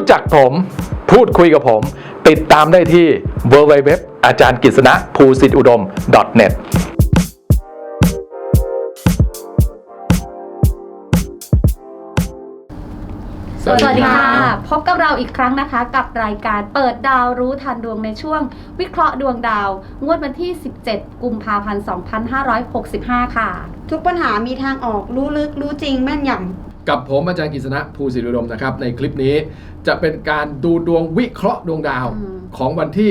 รู้จักผม พูดคุยกับผม ติดตามได้ที่ www อาจารย์กฤษณะภูสิทธิอุดม .net สวัสดีค่ะ พบกับเราอีกครั้งนะคะกับรายการเปิดดาวรู้ทันดวงในช่วง วิเคราะห์ดวงดาว งวดวันที่ 17 กุมภาพันธ์ 2565 ค่ะ ทุกปัญหามีทางออกรู้ลึกรู้จริงแม่นย กับผมอาจารย์กฤษณะภูสิริอุดมนะครับ ในคลิปนี้จะเป็นการดูดวงวิเคราะห์ดวงดาวอืมของวันที่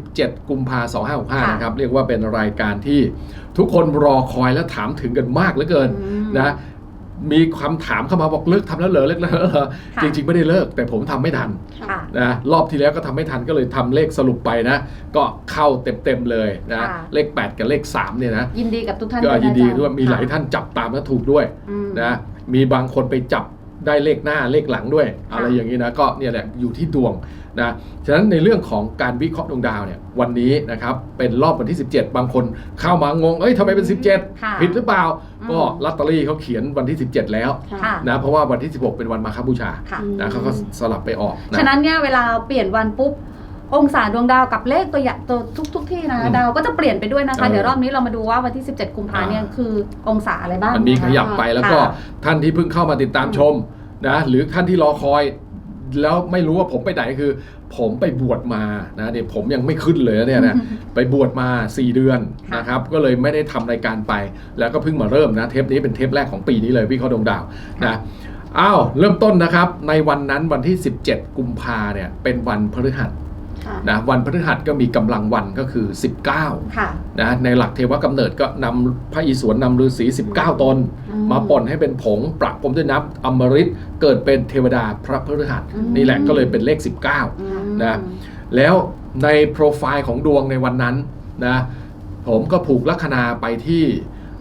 17 กุมภาพันธ์ค่ะ2565นะครับ เรียกว่าเป็นรายการที่ทุกคนรอคอยและถามถึงกันมากเหลือเกินอืมนะมีคำถามเข้ามาบอกเลิกทำแล้วเหรอเลิกแล้วเหรอค่ะ จริง ๆ ไม่ได้เลิก แต่ผมทำไม่ทันำค่ะ นะรอบที่แล้วก็ทำไม่ทันก็เลยทำเลขสรุปไปนะ ก็เข้าเต็มๆเลยนะ ค่ะ เลข 8 กับเลข 3 เนี่ยนะยินดีกับทุกท่านก็วะยินดีอาจารด้วยมีหลายท่านจับตามและถูกด้วยอืม นะ มีบางคนไปจับได้เลขหน้าเลขหลังด้วย อะไรอย่างนี้นะก็เนี่ยแหละอยู่ที่ดวงนะฉะนั้นในเรื่องของการวิเคราะห์ดวงดาวเนี่ยวันนี้นะครับเป็นรอบวันที่ 17 บางคนเข้ามางงเอ้ยทำไมเป็นค่ะ17 ผิดหรือเปล่าอืมก็ลอตเตอรี่เขาเขียนวันที่ 17 แล้วค่ะนะเพราะว่าวันที่ 16 เป็นวันมาฆบูชาค่ะนะเขาก็สลับไปออกนะฉะนั้นเนี่ยเวลาเปลี่ยนวันปุ๊บ องศาดวงดาวกับเลขตัวอย่างตัวทุกทุกที่นะอืมดาวก็จะเปลี่ยนไปด้วยนะคะ เออเดี๋ยวรอบนี้เรามาดูว่าวันที่ 17 กุมภาเนี่ยอ่าคือองศาอะไรบ้างมันมีะขคะยับไปแล้วก็ค่ะท่านที่เพิ่งเข้ามาติดตามชมนะหรือท่านที่รอคอย แล้วไม่รู้ว่าผมไปไหนคือ ผมไปบวชมานะเนี่ยผมยังไม่ขึ้นเลยนะเนี่ยนะ ไปบวชมา 4 เดือนค่ะนะครับก็เลยไม่ได้ทำรายการไป แล้วก็เพิ่งมาเริ่มนะ เทปนี้เป็นเทปแรกของปีนี้เลยวิเคราะห์ดวงดาวนะอ้าวเริ่มต้นนะครับ ในวันนั้นวันที่ 17 กุมภาเนี่ยเป็นวันพฤหัสค่ะ นะวันพฤหัสก็มีกำลังวันก็คือ 19ค่ะนะในหลักเทวกำเนิดก็นำพระอิศวรนำฤาษี19 ตนอืมมาป่นให้เป็นผงประพรมด้วยน้ำอมฤตเกิดเป็นเทวดาพระพฤหัสอืมนี่แหละก็เลยเป็นเลข 19อืมนะแล้วในโปรไฟล์ของดวงในวันนั้นนะผมก็ผูกลัคนาไปที่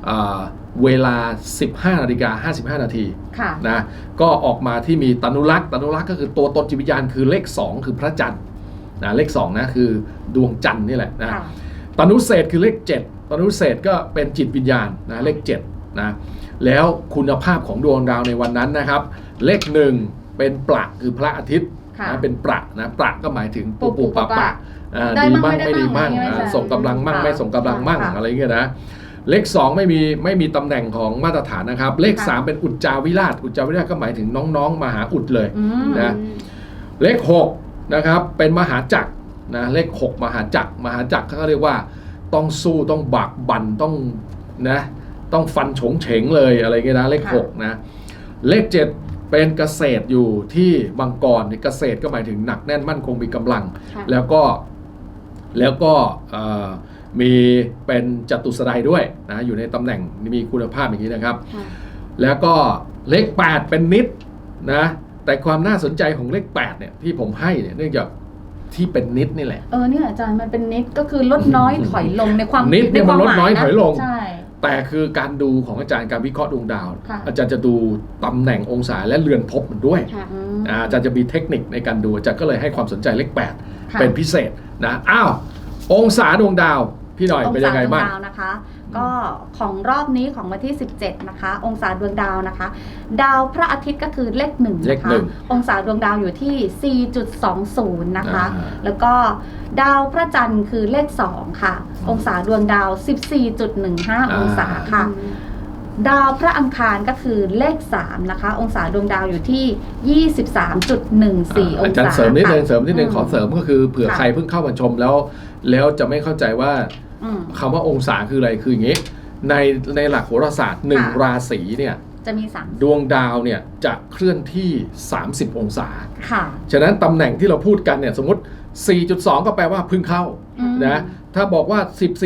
เอ่อเวลา 15นาฬิกา55 นาทีค่ะนะก็ออกมาที่มีตนุรักษ์ตนุรักษ์ก็คือตัวตนจิตวิญญาณคือเลข 2 คือพระจันทร์ นะเลข2นะคือดวงจันทร์นี่แหละนะค่ะตนุเศษคือเลข 7 ตนุเศษก็เป็นจิตวิญญาณนะเลข7นะแล้วคุณภาพของดวงดาวในวันนั้นนะครับ เลข1เป็นประคือพระอาทิตย์ค่ะนะเป็นประนะประก็หมายถึงปุปุปุปุปะปะปะอ่าได้ดีมั่งมั่งไม่ไม่ได้ดีมั่งมั่งอ่าใช่ไหมส่งกำลังมั่งค่ะไม่ส่งกำลังมั่งค่ะอะไรเงี้ยนะเลข 2 ไม่มีไม่มีตำแหน่งของมาตรฐานนะครับ เลขค่ะ3เป็นอุจจาวิราช อุจจาวิราชก็หมายถึงน้องๆ มหาอุดเลยอืมนะเลข 6 นะครับเป็นมหาจักรนะเลข 6 มหาจักรมหาจักรเขาเรียกว่าต้องสู้ต้องบักบันต้องนะต้องฟันฉงเฉงเลยอะไรเงี้ยนะเลขค่ะ6นะเลข 7 เป็นเกษตรอยู่ที่มังกรเกษตรก็หมายถึงหนักแน่นมั่นคงมีกำลังค่ะแล้วก็แล้วก็เอ่อมีเป็นจตุสไดายด้วยนะอยู่ในตำแหน่งมีคุณภาพอย่างนี้นะครับค่ะแล้วก็เลข 8 เป็นนิดนะ แต่ความน่าสนใจของเลข8เนี่ยที่ผมให้เนี่ยเนื่องจากที่เป็นนิดนี่แหละ เออเนี่ยอาจารย์มันเป็นนิดก็คือลดน้อยถอยลงในความนิดเนี่ยใความันลดน้อยหาะถอยลง ใช่ แต่คือการดูของอาจารย์การวิเคราะห์ดวงดาว ค่ะอาจารย์จะดูตำแหน่งองศาและเรือนภพมันด้วยค่ะอืมอ่าอาจารย์จะมีเทคนิคในการดูอาจารย์ก็เลยให้ความสนใจเลขค่ะ8เป็นพิเศษนะอ้าวองศาดวงดาวพี่หน่อยเป็นยังไงบ้าง องศาดวงดาวนะคะ ก็ของรอบนี้ของวันที่ 17 นะคะ องศาดวงดาวนะคะ ดาวพระอาทิตย์ก็คือเลขหนึ่งเลขนะคะหนึ่งองศาดวงดาวอยู่ที่ 4.20 นะคะ อ่า แล้วก็ดาวพระจันทร์คือเลข 2 ค่ะ องศาดวงดาว 14.15 องศาค่ะ ดาวพระอังคารก็คือเลข 3 นะคะ องศาดวงดาวอยู่ที่ 23.14 องอาจารศาย์เสริมนิดนึงค่ะ เสริมนิดนึงอืมขอเสริมก็คือเผื่อค่ะ ใครเพิ่งเข้ามาชมแล้ว แล้วจะไม่เข้าใจว่าอืม คำว่าองศาคืออะไรคืออย่างนี้ ในในหลักโหราศาสตร์หนึ่งค่ะราศีเนี่ยจะมี3ดวงดาวเนี่ยจะเคลื่อนที่ 30 องศา ค่ะ ฉะนั้นตำแหน่งที่เราพูดกันเนี่ยสมมติ 4.2 ก็แปลว่าเพึ่งเข้าอืมนะ ถ้าบอกว่า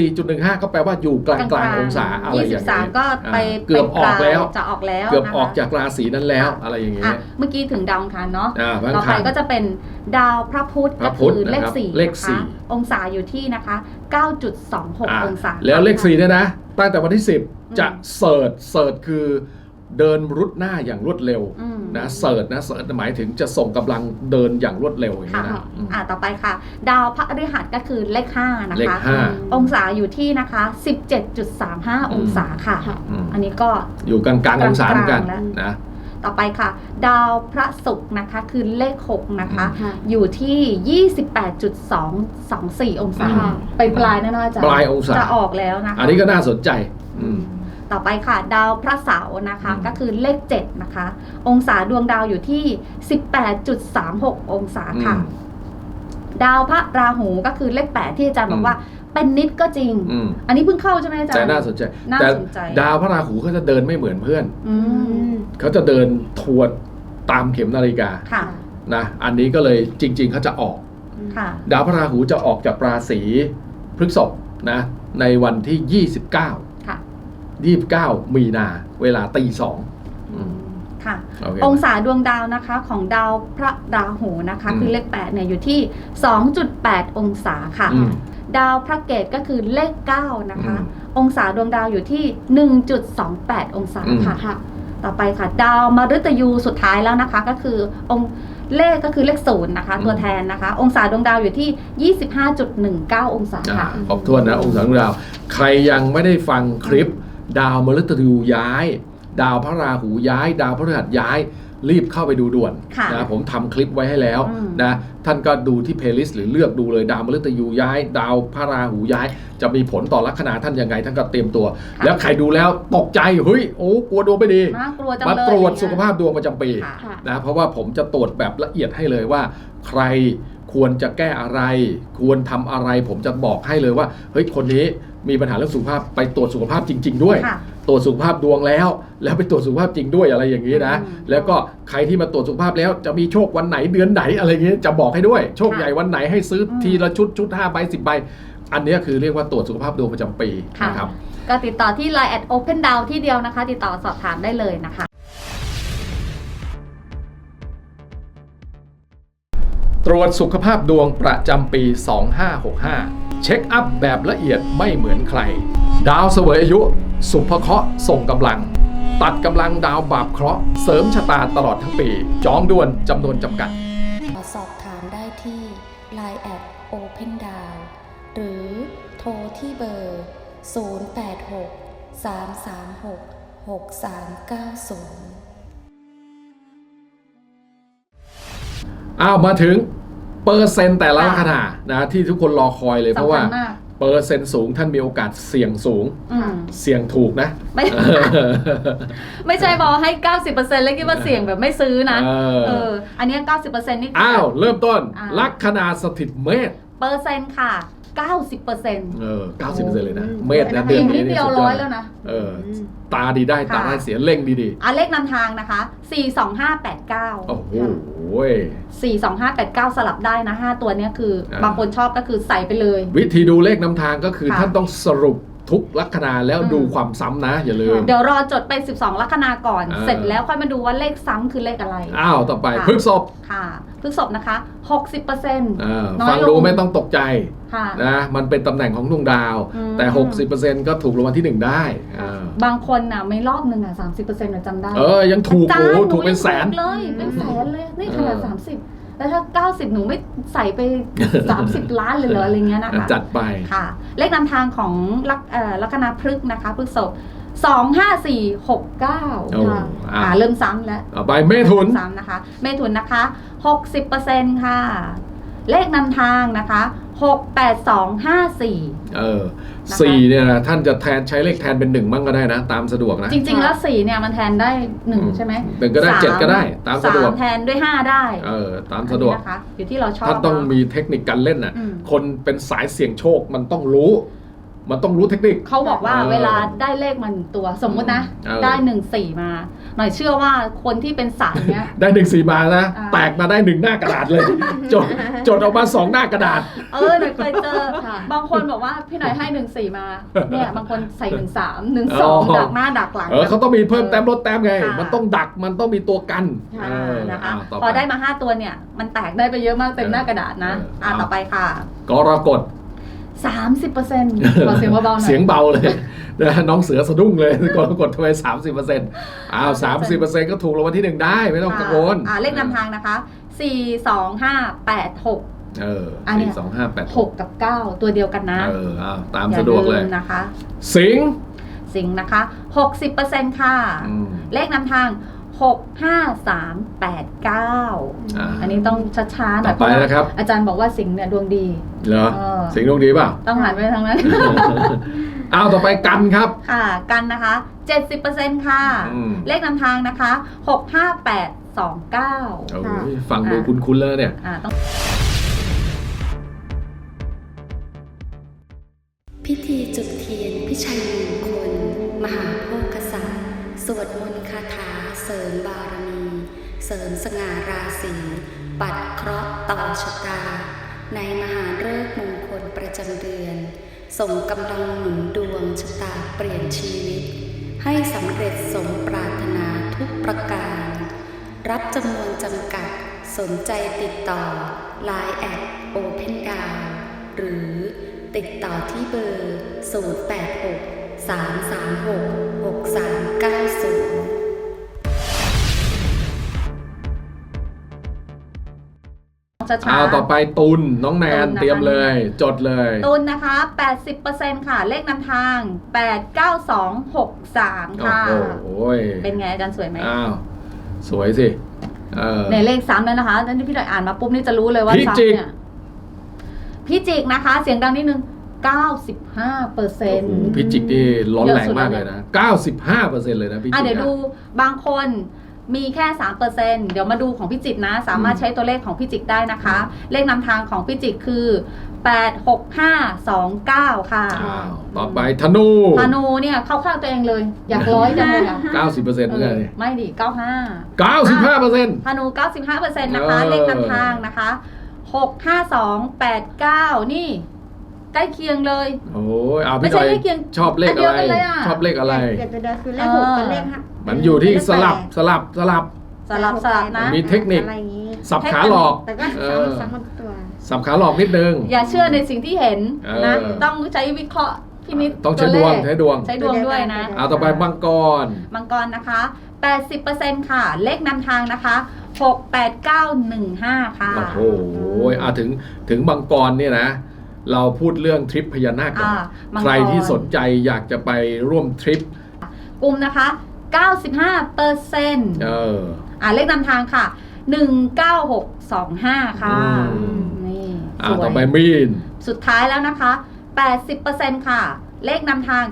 14.15 ก็แปลว่าอยู่กลางกลางๆองศาอะไรอย่างยี่เงี้สิบสามก็ไปอ่าเกือบออกแล้วจะออกแล้วเกือบนะคะออกจากราศีนั้นแล้วอะไรอย่างเงี้อะยเมื่อกี้ถึงดาวอังคารเนาะอ่าพระอัต่องไปคารก็จะเป็นดาวพระพุธพก็ระพุคืธอเลขนะครับสี่เลขนะคะสี่องศาอยู่ที่นะคะ 9.26อ่าองศา แล้วเลขค่ะสี่เนี่ยนะ ตั้งแต่วันที่ 10 จะอืมเสิร์ชเสิร์ชคือ เดินรุดหน้าอย่างรวดเร็วอืม นะเสิร์ชนะเสิร์ชหมายถึงจะส่งกำลังเดินอย่างรวดเร็วอย่างค่ะนี้ยนะอืม อ่าต่อไปค่ะ ดาวพฤหัสก็คือเลข5นะเลขคะ ห้า องศาอยู่ที่นะคะ 17.35 องศาค่ะ ค่ะ อืมอันนี้ก็ อยู่กลางกลางๆองศาเหมือนกันกลางๆแล้วนะ ต่อไปค่ะ ดาวพระศุกร์นะคะคือเลข 6 นะคะ ค่ะ อยู่ที่ 28.224 องศา ค่ะ ไปปลายแน่นอนอาจารย์ปลายองศา จะออกแล้วนะคะ อันนี้ก็น่าสนใจอืม ต่อไปค่ะ ดาวพระเสาร์นะคะอืมก็คือเลข7นะคะ องศาดวงดาวอยู่ที่ 18.36 องศาค่ะอืมดาวพระราหูก็คือเลข8ที่อาจารย์บอกว่าเป็นนิดก็จริงอืมอันนี้เพิ่งเข้าใช่ไหมอาจารย์แต่น่าสนใจน่าแต่สนใจดาวพระราหูเขาจะเดินไม่เหมือนเพื่อนอืมเขาจะเดินทวนตามเข็มนาฬิกาค่ะนะอันนี้ก็เลยจริง ๆเขาจะออกค่ะดาวพระราหูจะออกจากราศีพฤษภนะในวันที่ 29 ค่ะ29มีนาเวลาตีสองอืมค่ะโอเคองศาดวงดาวนะคะของดาวพระราหูนะคะอืมคือเลข8เนี่ยอยู่ที่ 2.8 องศาค่ะอืมดาวพระเกตก็คือเลข 9 นะคะอืมองศาดวงดาวอยู่ที่ 1.28 องศาอืมค่ะค่ะ ต่อไปค่ะ ดาวมฤตยูสุดท้ายแล้วนะคะ ก็คือองค์เลขก็คือเลขศูนย์นะคะ ตัวแทนนะคะ องศาดวงดาวอยู่ที่ 25.19 องศาอ่าค่ะขอบทวนนะองศาดวงดาว ใครยังไม่ได้ฟังคลิป ดาวมฤตยูย้าย ดาวพระราหูย้าย ดาวพฤหัสย้าย รีบเข้าไปดูด่วนค่ะนะผมทำคลิปไว้ให้แล้วอืมนะท่านก็ดูที่เพลย์ลิสต์หรือเลือกดูเลยดาวมฤตยูย้าย ดาวพระราหูย้าย จะมีผลต่อลัคนาท่านยังไงท่านก็เตรียมตัว แล้วใครดูแล้วตกใจเฮ้ยโอ้กลัวดวงไม่ดีน่ากลัวจังมาเลยตรวจอย่งเงี้ยสุขภาพดวงประจำปีค่ะค่ะนะเพราะว่าผมจะตรวจแบบละเอียดให้เลยว่า ใครควรจะแก้อะไร ควรทำอะไร ผมจะบอกให้เลยว่าเฮ้ยคนนี้ มีปัญหาเรื่องสุขภาพไปตรวจสุขภาพจริง ๆ ด้วย ค่ะ ตรวจสุขภาพดวงแล้ว แล้วไปตรวจสุขภาพจริงด้วยอะไรอย่างนี้นะ อืมแล้วก็ใครที่มาตรวจสุขภาพแล้วจะมีโชควันไหนเดือนไหนอะไรอย่างนี้จะบอกให้ด้วย โชคค่ะใหญ่วันไหนให้ซื้ออม ทีละชุดชุดห้าใบสิบใบ อันเนี้ยคือเรียกว่าตรวจสุขภาพดวงประจำปีค่ะ นะครับ ก็ติดต่อที่ Line at Open Down ที่เดียวนะคะ ติดต่อสอบถามได้เลยนะคะ ตรวจสุขภาพดวงประจำปี 2565 เช็คอัพแบบละเอียดไม่เหมือนใคร ดาวเสวยอายุ สุภเคราะห์ส่งกำลัง ตัดกำลังดาวบาปเคราะห์เสริมชะตาตลอดทั้งปี จองด่วนจำนวนจำกัด สอบถามได้ที่ Line at Open Down หรือโทรที่เบอร์ 086 336 6390อ้าวมาถึง เปอร์เซ็นต์แต่ละค่ะลัคนานะที่ทุกคนรอคอยเลยเพราะว่าสำคัญมากเปอร์เซ็นต์สูงท่านมีโอกาสเสี่ยงสูง อืม เสี่ยงถูกนะไม่ ไม่ใช่บอกให้ 90%แล้วคิดว่าเสี่ยงแบบไม่ซื้อนะ เออเออ อันเนี้ย90%นี่คื อ้าว เริ่มต้น อ่า ลัคนาสถิตเมษ เปอร์เซ็นต์ค่ะ 90%เออ90%เลยนะโอ้เมษนะโหเดือีอนกนินี้ดเดียวสุร้อยดแล้วนะ เออ ตาดีได้ตาได้เสียเล่งดีอะเลขนำทางนะคะ42589ๆโอ้โห 42589 สลับได้นะ 5 ตัวเนี้ยคือ อ่า บางคนชอบก็คือใส่ไปเลย วิธีดูเลขนำทางก็คือค่ะท่านต้องสรุปทุกลัคนาแล้วอืม ดูความซ้ำนะ อย่าลืม เดี๋ยวรอจดไป 12 ลัคนาก่อน อ่า เสร็จแล้วค่อยมาดูว่าเลขซ้ำคือเลขอะไร อ้าว ต่อไปค่ะ พฤกษบค่ะ พฤกษบนะคะ 60%อ่าน้อยฟังลดูง ไม่ต้องตกใจค่ะ นะมันเป็นตำแหน่งของดวงดาว อืม แต่ 60%ก็ถูกรางวัลที่หนึ่งได้อ่าบางคนน่ะไม่รอบหนึ่งอะ 30%เราจำได้ เออยังถูกจ้าโอ้หโหถูกเป็นแสนเลยเป็นแสนเลยนี่ขนาดเออ สามสิบแล้วถ้าเก้าสิบหนูไม่ใส่ไปสามสิบล้านเลยเหรออะไรเงี้ยนะคะจัดไป ค่ะ เลขนำทางของลักเอ่อลัคนาพฤกษ์นะคะพฤกษบ สองห้าสี่หกเก้าโอ้ค่ะ อ่าอ่าเริ่มซ้ำแล้วต่อไปเมถุน ซ้ำนะคะ เมถุนนะคะหกสิบเปอร์เซ็นต์ค่ะ เลขนำทางนะคะหกแปดสองห้าสี่ เออนะคะ สี่เนี่ยนะท่านจะแทนใช้เลขแทนเป็นหนึ่งมั่งก็ได้นะ ตามสะดวกนะจริง ๆ แล้วสี่เนี่ยมันแทนได้หนึ่งอืมใช่ไหมหนึ่งก็ได้สาเจ็ดก็ได้ ตามสะดวกสแทนด้วยห้าได้เออ ตามสะดวก อันนี้นะคะ อยู่ที่เราชอบท่านต้องเนะมีเทคนิคการเล่นน่ะ อืม คนเป็นสายเสี่ยงโชคมันต้องรู้ มันต้องรู้เทคนิค เขาบอกว่าเออเวลาได้เลขมาหนึ่งตัว สมมุตินะ เออ ได้หนึ่งสี่มา หน่อยเชื่อว่าคนที่เป็นสายเนี้ย ได้หนึ่งสี่มานะ อ่า แตกมาได้หนึ่งหน้ากระดาษเลย จดจดออกมาสองหน้ากระดาษ เออหน่อยเคยเจอ ค่ะ บางคนบอกว่าพี่หน่อยให้หนึ่งสี่มา เนี่ยบางคนใส่หนึ่งสามหนึ่งสองอ๋อดักหน้าดักหลัง เออเขาต้องมีเพิ่มแต้มลดแต้มไง ค่ะ มันต้องดักมันต้องมีตัวกันอ่าเออนะคะอ้าวต่อพอได้ไปมาห้าตัวเนี่ย มันแตกได้ไปเยอะมากเต็มหน้ากระดาษนะ เอออ่ อ่าเอาต่อไปค่ะ กรกฎ สามสิบเปอร์เซ็นต์เสียงเบาหน่อยเสียงเบาเลยน้องเสือสะดุ้งเลยกดกดทำไมสามสิบเปอร์เซ็นต์อ้าวสามสิบเปอร์เซ็นต์ก็ถูกรางวัลที่หนึ่งได้ไม่ต้องกังวลอ่าเลขนำทางนะคะสี่สองห้าแปดหกเออสี่สองห้าแปดหกกับเก้าตัวเดียวกันนะ เออตามสะดวกเลยนะคะ สิงสิงนะคะหกสิบเปอร์เซ็นต์ค่ะ เลขนำทาง 65389 อ่าอันนี้ต้องช้าๆหน่ต่อยไปนะครับ อาจารย์บอกว่าสิงเนี่ยดวงดี เหรอสิงดวงดีป่ะต้องหันไปทางนั้นเอาต่อไปกันครับ ค่ะกันนะคะ 70%ค่ะ อืมเลขนำทางนะคะ 65829 โอ้ยฟังดูคุ้นๆแล้วเนี่ยพิธีจุดเทียนพิชัยมงคล มหาโพกษัตริย์สวดมนต์คาถา เสริมบารมี เสริมสง่าราศีปัดเคราะห์ต่อชะตา ในมหาฤกษ์มงคลประจำเดือน ส่งกำลังหนุนดวงชะตาเปลี่ยนชีวิต ให้สำเร็จสมปรารถนาทุกประการ รับจำนวนจำกัดสนใจติดต่อ Line แอด Open d o w n หรือติดต่อที่เบอร์ 086 336 6390 ช้าอ้าวต่อไปตุลน้องแนนตุลนะคะ เตรียมเลย จดเลย ตุนนะคะ 80%ค่ะ เลขนำทาง 89263โอ้ค่ะโหเป็นไงอาจารย์สวยไหมอ้าว สวยสิ เออ ในเลขซ้ำเลยนะคะนั่นที่พี่หน่อยอ่านมาปุ๊บนี่จะรู้เลยว่าพิจิกซ้ำเนี่ยพี่จิกนะคะ เสียงดังนิดนึง 95เปอร์เซ็โอ้นโหต์พิจิกนี่ร้อนแรงมากเลยนะ 95เปอร์เซ็นต์เลยนะพิจิกอะเดี๋ยวนะดูบางคน มีแค่3เปอร์เซ็นเดี๋ยวมาดูของพี่จิกนะ สามารถอืมใช้ตัวเลขของพี่จิกได้นะคะ เลขนำทางของพี่จิกคือ 86529 ค่ะ อ้าวต่อไปธนู ธนูเนี่ยเข้าข้างตัวเองเลย อยากร้อยจังเลยอะ90เปอร์เซ็นต์เหมือนกันเอนี่อไม่ดิ 95 95เปอร์เซ็นต์ ธนู 95%นะคะ เออ เลขนำทางนะคะ 65289 นี่ ใกล้เคียงเลย โอ้ยเอาไม่พี่ใช่จอยเลขเคียงชอบเลขอันเดีอะยวไรกันเลยอะ ชอบเลขอะไร เดี๋ยวเดี๋ยวคือเลขหกกับเลขห้ามันอยู่ที่สลับเลขแปดสลับสลับ สลับสลับนะ มีเทคนิค อะไรอย่างงี้ สับขาหลอก แต่ก็เออ ซ้ำซ้ำตัว สับขาหลอกนิดนึง อย่าเชื่อในสิ่งที่เห็นนะ เออ ต้องใช้วิเคราะห์พินิจต้องใช้ดวงใช้ดวงใช้ดวงด้วยนะ เอาต่อไปมังกร มังกรนะคะ 80%ค่ะ เลขนำทางนะคะ 68915 ค่ะ โอ้โหอาถึงถึงมังกรเนี่ยนะ เราพูดเรื่องทริปพญานาคก่อนอ่ามังกร ใครที่สนใจอยากจะไปร่วมทริป กลุ่มนะคะ 95เปอร์เซ็นต์เออ อ่าเลขนำทางค่ะ 19625 ค่ะอืม นี่อ่าสวยต่อไปมีน สุดท้ายแล้วนะคะ 80%ค่ะ เลขนำทาง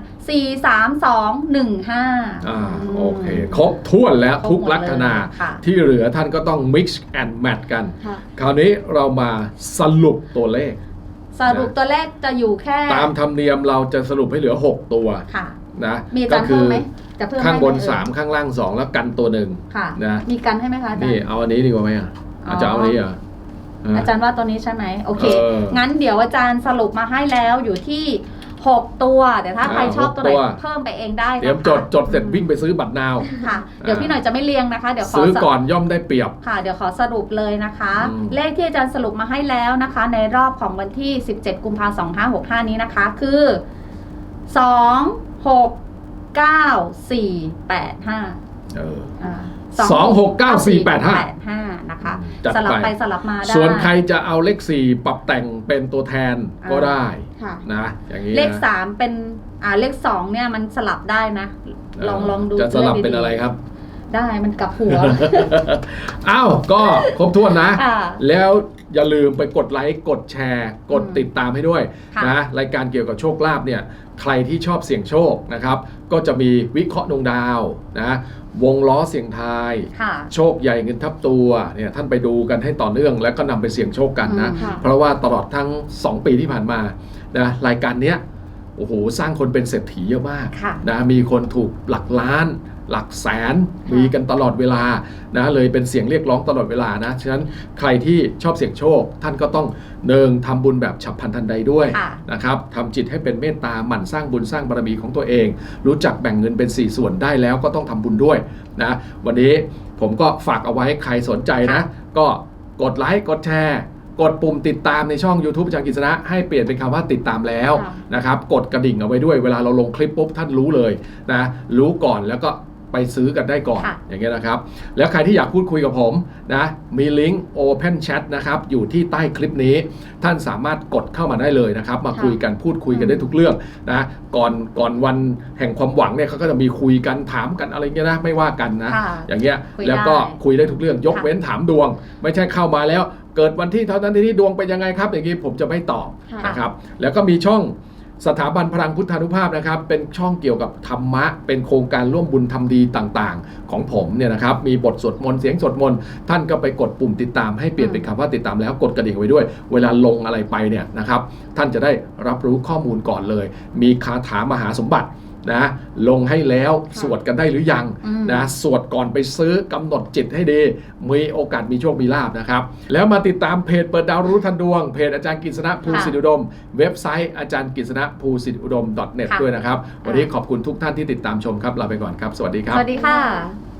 43215อ่า โอเค ครบถ้วนแล้วครบทุกหมดลัคนาเลยค่ะ ที่เหลือท่านก็ต้อง mix and match กัน ค่ะ คราวนี้เรามาสรุปตัวเลข สรุปตัวเลขจะอยู่แค่ตามธรรมเนียมเราจะสรุปให้เหลือ 6 ตัวค่ะนะมีอาก็จารย์คืเพิ่มไหมจะเพิ่มให้ข้างบนไหเอ่ย3ข้างล่าง 2 แล้วกันตัวหนึ่งค่ะนะมีกันให้ไหมคะอาจารนี่ย์เอาอันนี้ดีกว่าไหมอะอ๋อออาจจะเอาอันนี้เหรอฮะอาจารย์ว่าตัวนี้ใช่ไหมโอเคเอองั้นเดี๋ยวอาจารย์สรุปมาให้แล้วอยู่ที่ 6 ตัว เดี๋ยวถ้าใครอ่าชอบตัวไหนหกตัว เพิ่มไปเองได้นะคะเตรียมจดจดเสร็จวิ่งไปซื้อบัตรนาว ค่ะ เดี๋ยวพี่หน่อยจะไม่เรียงนะคะ เดี๋ยวขอซื้อสก่อนย่อมได้เปรียบ ค่ะ เดี๋ยวขอสรุปเลยนะคะ อืม เลขที่อาจารย์สรุปมาให้แล้วนะคะ ในรอบของวันที่ 17 กุมภาพันธ์2565 นี้นะคะ คือ 2 6 9 4 8 5เออ อ่าสองหกเก้าสี่แปดห้าห้านะคะ จัดสลับไปไปสลับมาได้ ส่วนใครจะเอาเลข4ปรับแต่งเป็นตัวแทนก็อ่า ได้ ค่ะนะอย่างนี้เลขนะสามเป็นอ่าเลขสองเนี่ยมันสลับได้นะ ลองลองดูจะสลับลขดีๆเป็นอะไรครับ ได้มันกลับหัวอ้าวก็ครบถ้วนนะค่ะแล้วอย่าลืมไปกดไลค์กดแชร์ กดอืมติดตามให้ด้วยค่ะนะรายการเกี่ยวกับโชคลาภเนี่ยใครที่ชอบเสี่ยงโชคนะครับ ก็จะมีวิเคราะห์ดวงดาวนะวงล้อเสี่ยงทายค่ะโชคใหญ่เงินทับตัวเนี่ยท่านไปดูกันให้ต่อเนื่อง แล้วก็นำไปเสี่ยงโชคกันนะอืมค่ะเพราะว่าตลอดทั้ง 2 ปีที่ผ่านมา นะรายการเนี้ยโอ้โหสร้างคนเป็นเศรษฐีเยอะมากค่ะนะมีคนถูกหลักล้าน หลักแสนมีกันตลอดเวลานะเลยเป็นเสียงเรียกร้องตลอดเวลานะฉะนั้นใครที่ชอบเสี่ยงโชค ท่านก็ต้องเนิงทำบุญแบบฉับพลันทันใดด้วยค่ะนะครับทำจิตให้เป็นเมตตาหมั่นสร้างบุญสร้างบารมีของตัวเอง รู้จักแบ่งเงินเป็น 4 ส่วนได้แล้วก็ต้องทำบุญด้วยนะวันนี้ผมก็ฝากเอาไว้ใครสนใจนะ ก็กดไลค์กดแชร์ กดปุ่มติดตามในช่อง YouTube อาจารย์กฤษณะให้เปลี่ยนเป็นคำว่าติดตามแล้วค่ะนะครับ กดกระดิ่งเอาไว้ด้วยเวลาเราลงคลิปปุ๊บท่านรู้เลยนะรู้ก่อนแล้วก็ ไปซื้อกันได้ก่อน ค่ะอย่างเงี้ยนะครับ แล้วใครที่อยากพูดคุยกับผมนะมีลิงก์ Open Chat นะครับ อยู่ที่ใต้คลิปนี้ ท่านสามารถกดเข้ามาได้เลยนะครับ มาค่ะคุยกันพูดคุยกันได้ทุกเรื่องนะก่อนก่อนวันแห่งความหวังเนี่ยเขาก็จะมีคุยกันถามกันอะไรเงี้ยนะไม่ว่ากันนะ ค่ะอย่างเงี้ยคุยแล้วก็ได้คุยได้ทุกเรื่องยกค่ะ เว้นถามดวง ไม่ใช่เข้ามาแล้ว เกิดวันที่เท่านั้นที่นี่ดวงเป็นยังไงครับ อย่างนี้ผมจะไม่ตอบค่ะ นะครับ แล้วก็มีช่อง สถาบันพลังพุทธานุภาพนะครับ เป็นช่องเกี่ยวกับธรรมะ เป็นโครงการร่วมบุญทำดีต่างๆ ของผมเนี่ยนะครับ มีบทสวดมนต์เสียงสวดมนต์ท่านก็ไปกดปุ่มติดตามให้เปลี่ยนเป็นคำว่าติดตามแล้วกดกระดิ่งไว้ด้วย เวลาลงอะไรไปเนี่ยนะครับ ท่านจะได้รับรู้ข้อมูลก่อนเลย มีคาถามหาสมบัติ นะลงให้แล้วสวดกันได้หรือยังอืมนะสวดก่อนไปซื้อกำหนดจิตให้ดีมีโอกาสมีโชคมีลาบนะครับ แล้วมาติดตามเพจเปิดดาวรู้ทันดวง เพจอาจารย์กฤษณะภูสิทธิอุดม เว็บไซต์อาจารย์กฤษณะภูสิทธิอุดม .net ค่ะด้วยนะครับ วันนี้ขอบคุณทุกท่านที่ติดตามชมครับลาไปก่อนครับ สวัสดีคสรับวัสดีค่ะ